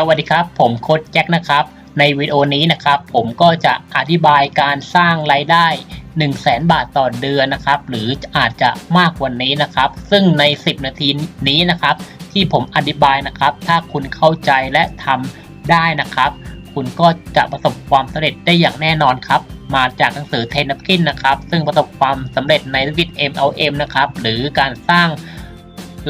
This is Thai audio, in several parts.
สวัสดีครับ ผมโค้ดแจ็คนะครับ ในวิดีโอนี้นะครับ ผมก็จะอธิบายการสร้างรายได้ 1 0 0 0 0แบาทต่อเดือนนะครับ หรืออาจจะมากกว่านี้นะครับ ซึ่งใน 10 นาทีนี้นะครับ ที่ผมอธิบายนะครับ ถ้าคุณเข้าใจและทำได้นะครับ คุณก็จะประสบความสำเร็จได้อย่างแน่นอนครับ มาจากหนังสือเทนนักกินนะครับ ซึ่งประสบความสำเร็จในธุรกิจ MLM นะครับ หรือการสร้าง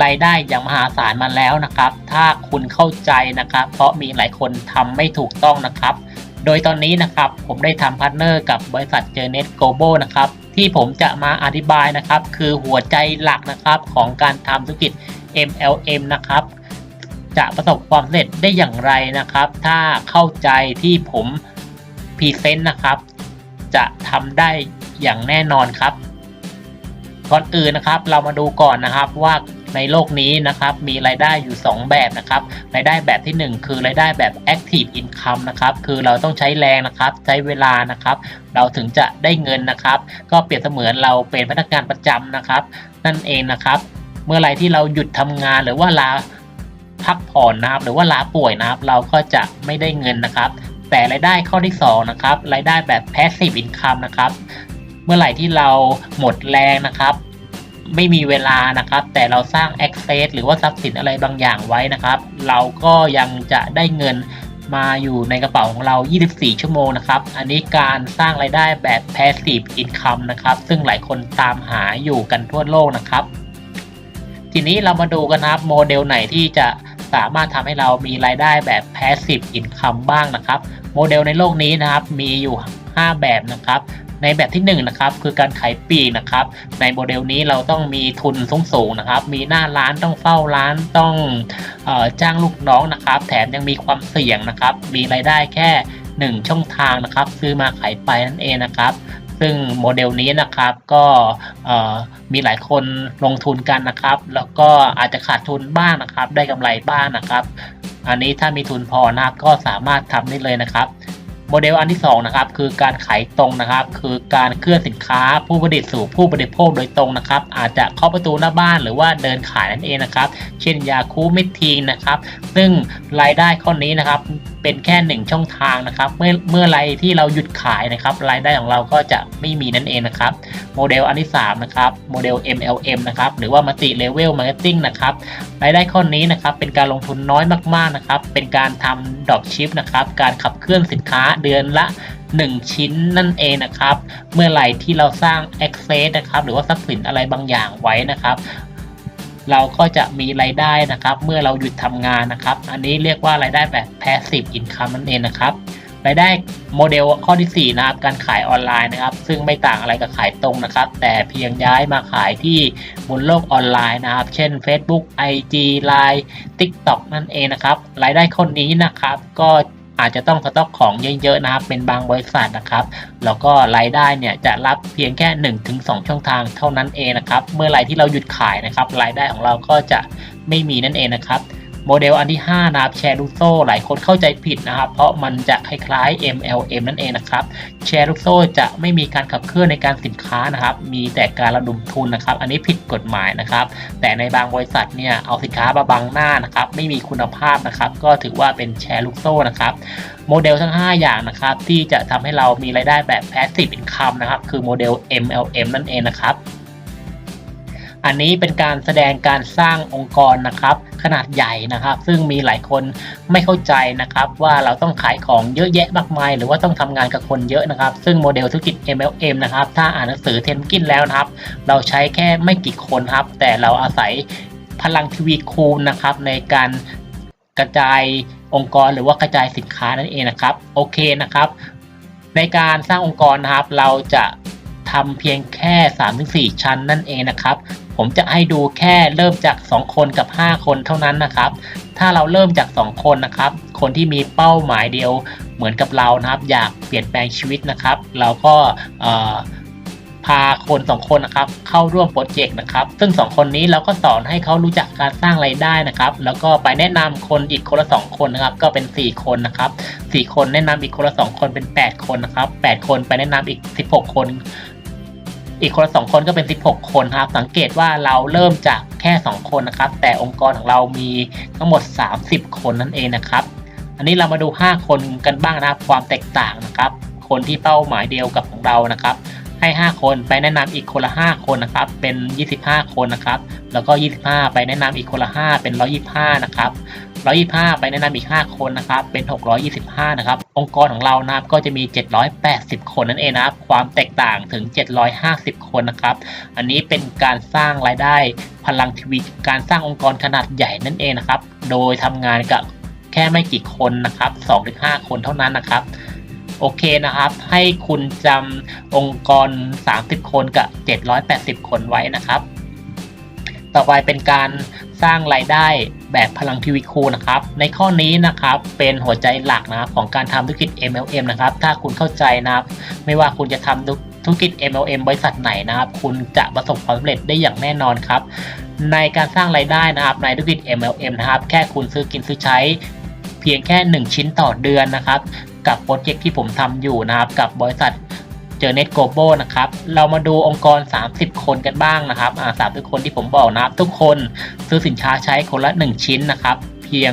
รายได้อย่างมหาศาลมาแล้วนะครับ ถ้าคุณเข้าใจนะครับ เพราะมีหลายคนทำไม่ถูกต้องนะครับ โดยตอนนี้นะครับผมได้ทำพาร์ทเนอร์กับบริษัทเจเน็ตโกลบอลนะครับที่ผมจะมาอธิบายนะครับ คือหัวใจหลักนะครับของการทำธุรกิจ MLM นะครับ จะประสบความสำเร็จได้อย่างไรนะครับ ถ้าเข้าใจที่ผมพรีเซนต์นะครับ จะทำได้อย่างแน่นอนครับ ก่อนอื่นนะครับ เรามาดูก่อนนะครับว่า ในโลกนี้นะครับมีรายได้อยู่ 2 แบบนะครับรายได้แบบที่ 1 คือรายได้แบบ active income นะครับคือเราต้องใช้แรงนะครับใช้เวลานะครับเราถึงจะได้เงินนะครับ ก็เปรียบเสมือนเราเป็นพนักงานประจำนะครับ นั่นเองนะครับ เมื่อไรที่เราหยุดทำงานหรือว่าลาพักผ่อนนะครับ หรือว่าลาป่วยนะครับ เราก็จะไม่ได้เงินนะครับ แต่รายได้ข้อที่2นะครับรายได้แบบ passive income นะครับเมื่อไหร่ที่เราหมดแรงนะครับ ไม่มีเวลานะครับ แต่เราสร้าง access หรือว่าทรัพย์สินอะไรบางอย่างไว้นะครับ เราก็ยังจะได้เงินมาอยู่ในกระเป๋าของเรา 24 ชั่วโมงนะครับ อันนี้การสร้างรายได้แบบ passive income นะครับ ซึ่งหลายคนตามหาอยู่กันทั่วโลกนะครับ ทีนี้เรามาดูกันนะครับโมเดลไหนที่จะสามารถทำให้เรามีรายได้แบบ passive income บ้างนะครับ โมเดลในโลกนี้นะครับมีอยู่ 5 แบบนะครับ ในแบบที่1นงนะครับคือการขายปีกนะครับในโมเดลนี้เราต้องมีทุนสูงสูงๆนะครับ มีหน้าร้านต้องเฝ้าร้านต้องออจ้างลูกน้องนะครับ แถมยังมีความเสี่ยงนะครับ มีรายได้แค่ 1 ช่องทางนะครับ ซื้อมาขายไปนั่นเองนะครับซึ่งโมเดลนี้นะครับก็มีหลายคนลงทุนกันนะครับ แล้วก็อาจจะขาดทุนบ้างนะครับ ได้กำไรบ้างนะครับ อันนี้ถ้ามีทุนพอนะครับก็สามารถทำได้เลยนะครับ โมเดลอันที่2นะครับคือการขายตรงนะครับ คือการเคลื่อนสินค้าผู้ผลิตสู่ผู้บริโภคโดยตรงนะครับ อาจจะเคาะประตูหน้าบ้านหรือว่าเดินขายนั่นเองนะครับ เช่นยาคูเมทีนนะครับ ซึ่งรายได้ข้อนี้นะครับ เป็นแค่1ช่องทางนะครับ เมื่อเมื่อไรที่เราหยุดขายนะครับ รายได้ของเราก็จะไม่มีนั่นเองนะครับ โมเดลอันที่3นะครับโมเดล MLM นะครับหรือว่า Multi Level Marketing นะครับรายได้ข้อนี้นะครับเป็นการลงทุนน้อยมากๆนะครับ เป็นการทำดอปชิปนะครับการขับเคลื่อนสินค้าเดือนละ1 ชิ้นนั่นเองนะครับ เมื่อไหร่ที่เราสร้าง access นะครับ หรือว่าทรัพย์สินอะไรบางอย่างไว้นะครับ เราก็จะมีรายได้นะครับ เมื่อเราหยุดทำงานนะครับ อันนี้เรียกว่ารายได้แบบ passive income นั่นเองนะครับรายได้โมเดลข้อที่4นะครับการขายออนไลน์นะครับ ซึ่งไม่ต่างอะไรกับขายตรงนะครับ แต่เพียงย้ายมาขายที่บนโลกออนไลน์นะครับ เช่น Facebook IG Line TikTok นั่นเองนะครับรายได้คนนี้นะครับ ก็ อาจจะต้องสต็อกของเยอะๆนะครับ เป็นบางบริษัทนะครับ แล้วก็รายได้เนี่ยจะรับเพียงแค่ 1-2 ช่องทางเท่านั้นเองนะครับ เมื่อไรที่เราหยุดขายนะครับ รายได้ของเราก็จะไม่มีนั่นเองนะครับ โมเดลอันที่ 5 นะครับแชร์ลูกโซ่หลายคนเข้าใจผิดนะครับ เพราะมันจะคล้ายๆ MLM นั่นเองนะครับแชร์ลูกโซ่จะไม่มีการขับเคลื่อนในการสินค้านะครับ มีแต่การระดมทุนนะครับ อันนี้ผิดกฎหมายนะครับ แต่ในบางบริษัทเนี่ยเอาสินค้ามาบังหน้านะครับ ไม่มีคุณภาพนะครับ ก็ถือว่าเป็นแชร์ลูกโซ่นะครับโมเดลทั้ง 5 อย่างนะครับ ที่จะทำให้เรามีรายได้แบบ passive income นะครับ คือโมเดล MLM นั่นเองนะครับ อันนี้เป็นการแสดงการสร้างองค์กรนะครับ ขนาดใหญ่นะครับ ซึ่งมีหลายคนไม่เข้าใจนะครับว่าเราต้องขายของเยอะแยะมากมาย หรือว่าต้องทำงานกับคนเยอะนะครับ ซึ่งโมเดลธุรกิจ MLM นะครับถ้าอ่านหนังสือเทนกินแล้วนะครับ เราใช้แค่ไม่กี่คนครับ แต่เราอาศัยพลังทวีคูณนะครับในการกระจายองค์กรหรือว่ากระจายสินค้านั่นเองนะครับโอเคนะครับ ในการสร้างองค์กรนะครับ เราจะทำเพียงแค่ 3-4 ชั้นนั่นเองนะครับ ผมจะให้ดูแค่เริ่มจาก 2 คนกับ 5 คนเท่านั้นนะครับ ถ้าเราเริ่มจาก 2 คนนะครับ คนที่มีเป้าหมายเดียวเหมือนกับเรานะครับ อยากเปลี่ยนแปลงชีวิตนะครับ เราก็พาคนสองคนนะครับเข้าร่วมโปรเจกต์นะครับ ซึ่ง2คนนี้เราก็สอนให้เขารู้จักการสร้างไรายได้นะครับ แล้วก็ไปแนะนำคนอีกคนละ2คนนะครับ ก็เป็น 4 คนนะครับ 4 คนแนะนำอีกคนละ2คนเป็น 8 คนนะครับ 8 คนไปแนะนำอีก 16 คน อีกคนละสองคนก็เป็น 16 คนครับ สังเกตว่าเราเริ่มจากแค่ 2 คนนะครับ แต่องค์กรของเรามีทั้งหมด 30 คนนั่นเองนะครับ อันนี้เรามาดู 5 คนกันบ้างนะครับ ความแตกต่างนะครับ คนที่เป้าหมายเดียวกับของเรานะครับ ให้ 5 คนไปแนะนำอีกคนละ 5 คนนะครับ เป็น 25 คนนะครับ แล้วก็ 25 ไปแนะนำอีกคนละ 5 เป็น 125 นะครับ 125 ไปแนะนำอีก 5 คนนะครับ เป็น 625 นะครับ องค์กรของเรานะครับก็จะมี 780 คนนั่นเองนะครับ ความแตกต่างถึง 750 คนนะครับ อันนี้เป็นการสร้างรายได้พลังทีวีการสร้างองค์กรขนาดใหญ่นั่นเองนะครับ โดยทำงานกับแค่ไม่กี่คนนะครับ 2-5 คนเท่านั้นนะครับ โอเคนะครับ ให้คุณจำองค์กร 30 คนกับ 780 คนไว้นะครับ ต่อไปเป็นการสร้างรายได้แบบพลังทีวีคูนะครับ ในข้อนี้นะครับเป็นหัวใจหลักนะครับของการทำธุรกิจ MLM นะครับ ถ้าคุณเข้าใจนะครับ ไม่ว่าคุณจะทำธุรกิจ MLM บริษัทไหนนะครับ คุณจะประสบความสำเร็จได้อย่างแน่นอนครับ ในการสร้างรายได้นะครับในธุรกิจ MLM นะครับ แค่คุณซื้อกินซื้อใช้ เพียงแค่ 1 ชิ้นต่อเดือนนะครับ กับโปรเจกต์ที่ผมทำอยู่นะครับกับบริษัท เจอเน็ตโกลบอลนะครับ เรามาดูองค์กร 30 คนกันบ้างนะครับอ่าสามสิบคนที่ผมบอกนะครับ ทุกคนซื้อสินค้าใช้คนละ 1 ชิ้นนะครับ เพียง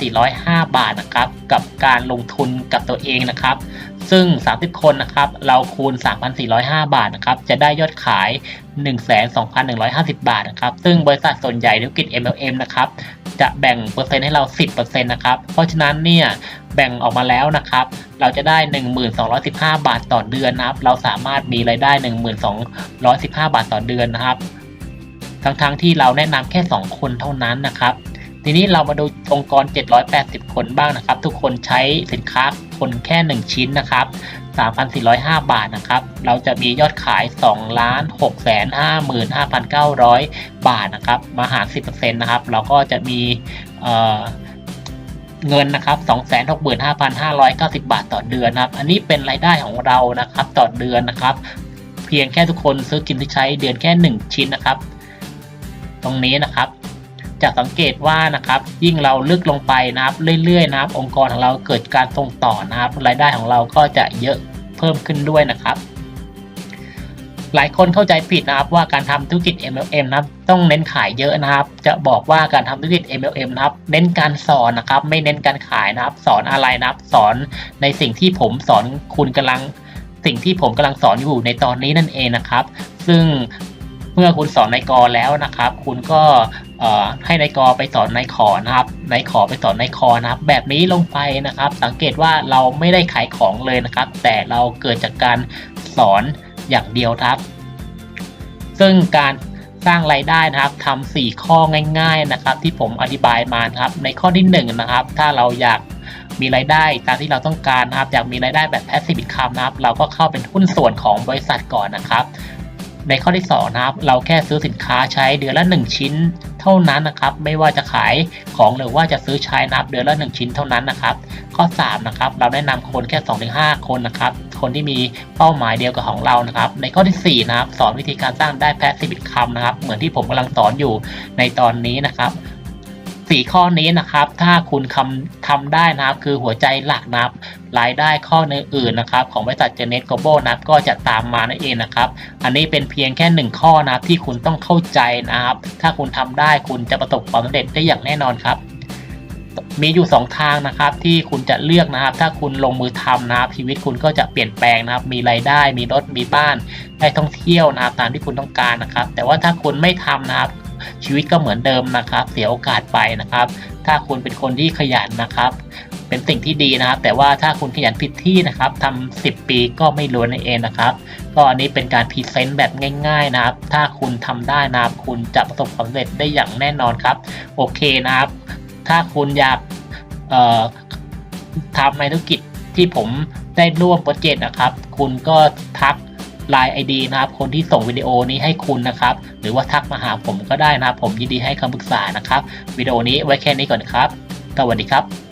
3,405 บาทนะครับกับการลงทุนกับตัวเองนะครับ ซึ่ง 30 คนนะครับเราคูณ 3,405 บาทนะครับจะได้ยอดขาย 12,150 บาทนะครับซึ่งบริษัทส่วนใหญ่ธุรกิจ MLM นะครับจะแบ่งเปอร์เซ็นต์ให้เรา 10%นะครับเพราะฉะนั้นเนี่ยแบ่งออกมาแล้วนะครับ เราจะได้ 1215 บาทต่อเดือนนะครับ เราสามารถมีรายได้ 1215 บาทต่อเดือนนะครับ ทั้งๆทที่เราแนะนำแค่ 2 คนเท่านั้นนะครับ ทีนี้เรามาดูองค์กร 780 คนบ้างนะครับ ทุกคนใช้สินค้าคนแค่ 1 ชิ้นนะครับ 3,405 บาทนะครับ เราจะมียอดขาย 2,655,900 บาทนะครับ มาหาร 10%นะครับ เราก็จะมีเเงินนะครับ265,590 บาทต่อเดือนนะครับ อันนี้เป็นรายได้ของเรานะครับต่อเดือนนะครับ เพียงแค่ทุกคนซื้อกินซื้อใช้เดือนแค่ 1 ชิ้นนะครับ ตรงนี้นะครับ จะสังเกตว่านะครับยิ่งเราลึกลงไปนะครับเรื่อยๆนะครับ องค์กรของเราเกิดการส่งต่อนะครับรายได้ของเราก็จะเยอะเพิ่มขึ้นด้วยนะครับ หลายคนเข้าใจผิดนะครับว่าการทำธุรกิจ MLM นะครับต้องเน้นขายเยอะนะครับ จะบอกว่าการทำธุรกิจ MLM นะครับ เน้นการสอนนะครับ ไม่เน้นการขายนะครับ สอนอะไรนะครับ สอนในสิ่งที่ผมสอนคุณกำลังสิ่งที่ผมกำลังสอนอยู่ในตอนนี้นั่นเองนะครับ ซึ่งเมื่อคุณสอนในกอแล้วนะครับ คุณก็ ให้ในกอไปสอนในขอนะครับในขอไปสอนในคอนะครับ แบบนี้ลงไปนะครับ สังเกตว่าเราไม่ได้ขายของเลยนะครับ แต่เราเกิดจากการสอนอย่างเดียวครับ ซึ่งการสร้างรายได้นะครับทำสี่ข้อง่าย ๆนะครับ ที่ผมอธิบายมานครับ ในข้อที่หนึ่งนะครับ ถ้าเราอยากมีรายได้ตามที่เราต้องการนะครับ อยากมีรายได้แบบ passive income นะครับ เราก็เข้าเป็นหุ้นส่วนของบริษัทก่อนนะครับ ในข้อที่2นะครับเราแค่ซื้อสินค้าใช้เดือนละ 1 ชิ้น เท่านั้นนะครับ ไม่ว่าจะขายของหรือว่าจะซื้อใช้นะครับเดือนละ 1 ชิ้นเท่านั้นนะครับ ข้อ3นะครับเราแนะนำคนแค่ 2-5 คนนะครับ คนที่มีเป้าหมายเดียวกับของเรานะครับ ในข้อที่4นะครับสอนวิธีการสร้างได้แพสซีฟอินคัมนะครับ เหมือนที่ผมกำลังสอนอยู่ในตอนนี้นะครับ สี่ข้อนี้นะครับ ถ้าคุณคำทำได้นะครับ คือหัวใจหลักนะครับรายได้ข้ออื่นๆนะครับ ของบริษัทเจเน็ตโกลบอลนะครับก็จะตามมานั่นเองนะครับ อันนี้เป็นเพียงแค่หนึ่งข้อนะครับที่คุณต้องเข้าใจนะครับ ถ้าคุณทำได้คุณจะประสบความสำเร็จได้อย่างแน่นอนครับ มีอยู่ 2 ทางนะครับ ที่คุณจะเลือกนะครับ ถ้าคุณลงมือทำนะครับชีวิตคุณก็จะเปลี่ยนแปลงนะครับ มีรายได้ มีรถมีบ้านได้ท่องเที่ยวนะครับตามที่คุณต้องการนะครับ แต่ว่าถ้าคุณไม่ทำนะครับ ชีวิตก็เหมือนเดิมนะครับ เสียโอกาสไปนะครับ ถ้าคุณเป็นคนที่ขยันนะครับ เป็นสิ่งที่ดีนะครับ แต่ว่าถ้าคุณขยันผิดที่นะครับทำ10ปีก็ไม่รวยนั่นเองนะครับ ก็อันนี้เป็นการพรีเซนต์แบบง่าย ๆนะครับ ถ้าคุณทำได้นะครับ คุณจะประสบความสำเร็จได้อย่างแน่นอนครับ โอเคนะครับ ถ้าคุณอยากทำในธุรกิจที่ผมได้ร่วมโปรเจกต์นะครับ คุณก็ทัก Line ID นะครับคนที่ส่งวิดีโอนี้ให้คุณนะครับ หรือว่าทักมาหาผมก็ได้นะครับ ผมยินดีให้คำปรึกษานะครับ วิดีโอนี้ไว้แค่นี้ก่อนครับ สวัสดีครับ